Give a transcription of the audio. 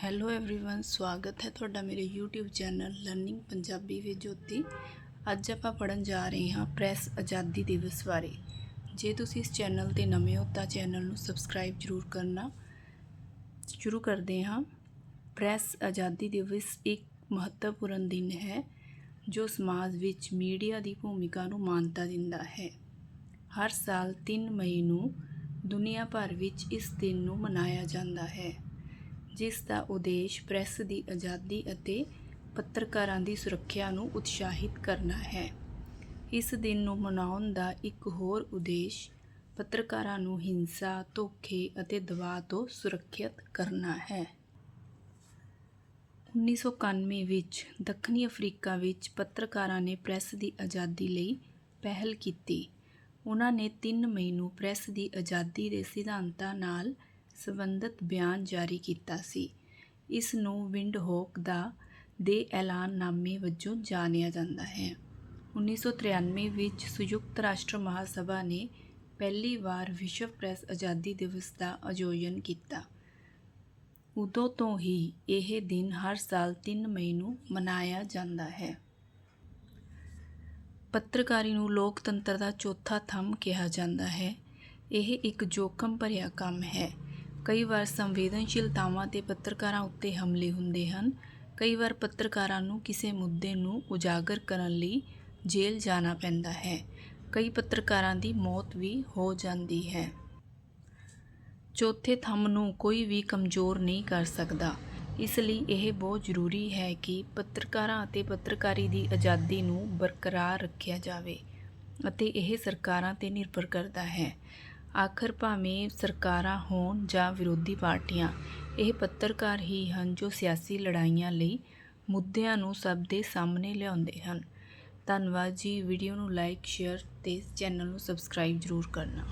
Hello everyone ਸਵਾਗਤ ਹੈ ਤੁਹਾਡਾ ਮੇਰੇ YouTube ਚੈਨਲ ਲਰਨਿੰਗ ਪੰਜਾਬੀ ਵਿੱਚ ਜੋਤੀ ਅੱਜ ਆਪਾਂ ਪੜਨ ਜਾ ਰਹੇ ਹਾਂ ਪ੍ਰੈਸ ਆਜ਼ਾਦੀ ਦਿਵਸ ਬਾਰੇ ਜੇ ਤੁਸੀਂ ਇਸ ਚੈਨਲ ਤੇ ਨਵੇਂ ਹੋ ਤਾਂ ਚੈਨਲ ਨੂੰ ਸਬਸਕ੍ਰਾਈਬ ਜ਼ਰੂਰ ਕਰਨਾ ਸ਼ੁਰੂ ਕਰਦੇ ਹਾਂ ਪ੍ਰੈਸ ਆਜ਼ਾਦੀ ਦਿਵਸ ਇੱਕ ਮਹੱਤਵਪੂਰਨ ਦਿਨ ਹੈ ਜੋ ਸਮਾਜ ਵਿੱਚ ਮੀਡੀਆ ਦੀ ਭੂਮਿਕਾ ਨੂੰ ਮਾਨਤਾ ਦਿੰਦਾ ਹੈ ਹਰ ਸਾਲ 3 ਮਈ ਨੂੰ ਦੁਨੀਆ ਭਰ ਵਿੱਚ ਇਸ ਦਿਨ ਨੂੰ ਮਨਾਇਆ ਜਾਂਦਾ ਹੈ ਜਿਸ ਦਾ ਉਦੇਸ਼ ਪ੍ਰੈਸ ਦੀ ਆਜ਼ਾਦੀ ਅਤੇ ਪੱਤਰਕਾਰਾਂ ਦੀ ਸੁਰੱਖਿਆ ਨੂੰ ਉਤਸ਼ਾਹਿਤ ਕਰਨਾ ਹੈ। ਇਸ ਦਿਨ ਨੂੰ ਮਨਾਉਣ ਦਾ ਇੱਕ ਹੋਰ ਉਦੇਸ਼ ਪੱਤਰਕਾਰਾਂ ਨੂੰ ਹਿੰਸਾ, ਧੋਖੇ ਅਤੇ ਦਬਾਅ ਤੋਂ ਸੁਰੱਖਿਅਤ ਕਰਨਾ ਹੈ। 1991 ਵਿੱਚ ਦੱਖਣੀ ਅਫਰੀਕਾ ਵਿੱਚ ਪੱਤਰਕਾਰਾਂ ਨੇ ਪ੍ਰੈਸ ਦੀ ਆਜ਼ਾਦੀ ਲਈ ਪਹਿਲ ਕੀਤੀ। ਉਹਨਾਂ ਨੇ 3 ਮਈ ਨੂੰ ਪ੍ਰੈਸ ਦੀ ਆਜ਼ਾਦੀ ਦੇ ਸਿਧਾਂਤਾਂ ਨਾਲ ਸੰਬੰਧਿਤ ਬਿਆਨ ਜਾਰੀ ਕੀਤਾ ਸੀ। ਇਸ ਨੂੰ ਵਿੰਡਹੋਕ ਦਾ ਦੇ ਐਲਾਨਨਾਮੇ ਵਜੋਂ ਜਾਣਿਆ ਜਾਂਦਾ ਹੈ। 1993 ਵਿੱਚ ਸੰਯੁਕਤ ਰਾਸ਼ਟਰ ਮਹਾਸਭਾ ਨੇ ਪਹਿਲੀ ਵਾਰ ਵਿਸ਼ਵ ਪ੍ਰੈਸ ਆਜ਼ਾਦੀ ਦਿਵਸ ਦਾ ਆਯੋਜਨ ਕੀਤਾ। ਉਦੋਂ ਤੋਂ ਹੀ ਇਹ ਦਿਨ ਹਰ ਸਾਲ 3 ਮਈ ਨੂੰ ਮਨਾਇਆ ਜਾਂਦਾ ਹੈ। ਪੱਤਰਕਾਰੀ ਨੂੰ ਲੋਕਤੰਤਰ ਦਾ ਚੌਥਾ ਥੰਮ ਕਿਹਾ ਜਾਂਦਾ ਹੈ। ਇਹ ਇੱਕ ਜੋਖਮ ਭਰਿਆ ਕੰਮ ਹੈ। ਕਈ ਵਾਰ ਸੰਵੇਦਨਸ਼ੀਲਤਾਵਾਂ ਤੇ ਪੱਤਰਕਾਰਾਂ ਉੱਤੇ ਹਮਲੇ ਹੁੰਦੇ ਹਨ। ਕਈ ਵਾਰ ਪੱਤਰਕਾਰਾਂ ਨੂੰ ਕਿਸੇ ਮੁੱਦੇ ਨੂੰ ਉਜਾਗਰ ਕਰਨ ਲਈ ਜੇਲ੍ਹ ਜਾਣਾ ਪੈਂਦਾ ਹੈ। ਕਈ ਪੱਤਰਕਾਰਾਂ ਦੀ ਮੌਤ ਵੀ ਹੋ ਜਾਂਦੀ ਹੈ। ਚੌਥੇ ਥੰਮ ਨੂੰ ਕੋਈ ਵੀ ਕਮਜ਼ੋਰ ਨਹੀਂ ਕਰ ਸਕਦਾ। ਇਸ ਲਈ ਇਹ ਬਹੁਤ ਜ਼ਰੂਰੀ ਹੈ ਕਿ ਪੱਤਰਕਾਰਾਂ ਅਤੇ ਪੱਤਰਕਾਰੀ ਦੀ ਆਜ਼ਾਦੀ ਨੂੰ ਬਰਕਰਾਰ ਰੱਖਿਆ ਜਾਵੇ ਅਤੇ ਇਹ ਸਰਕਾਰਾਂ ਤੇ ਨਿਰਭਰ ਕਰਦਾ ਹੈ। ਆਖਰ ਭਾਵੇਂ ਸਰਕਾਰਾਂ ਹੋਣ ਜਾਂ ਵਿਰੋਧੀ ਪਾਰਟੀਆਂ, ਇਹ ਪੱਤਰਕਾਰ ਹੀ ਹਨ ਜੋ ਸਿਆਸੀ ਲੜਾਈਆਂ ਲਈ ਮੁੱਦਿਆਂ ਨੂੰ ਸਭ ਦੇ ਸਾਹਮਣੇ ਲਿਆਉਂਦੇ ਹਨ। ਧੰਨਵਾਦ ਜੀ, ਵੀਡੀਓ ਨੂੰ ਲਾਈਕ, ਸ਼ੇਅਰ ਤੇ ਚੈਨਲ ਨੂੰ ਸਬਸਕ੍ਰਾਈਬ ਜ਼ਰੂਰ ਕਰਨਾ।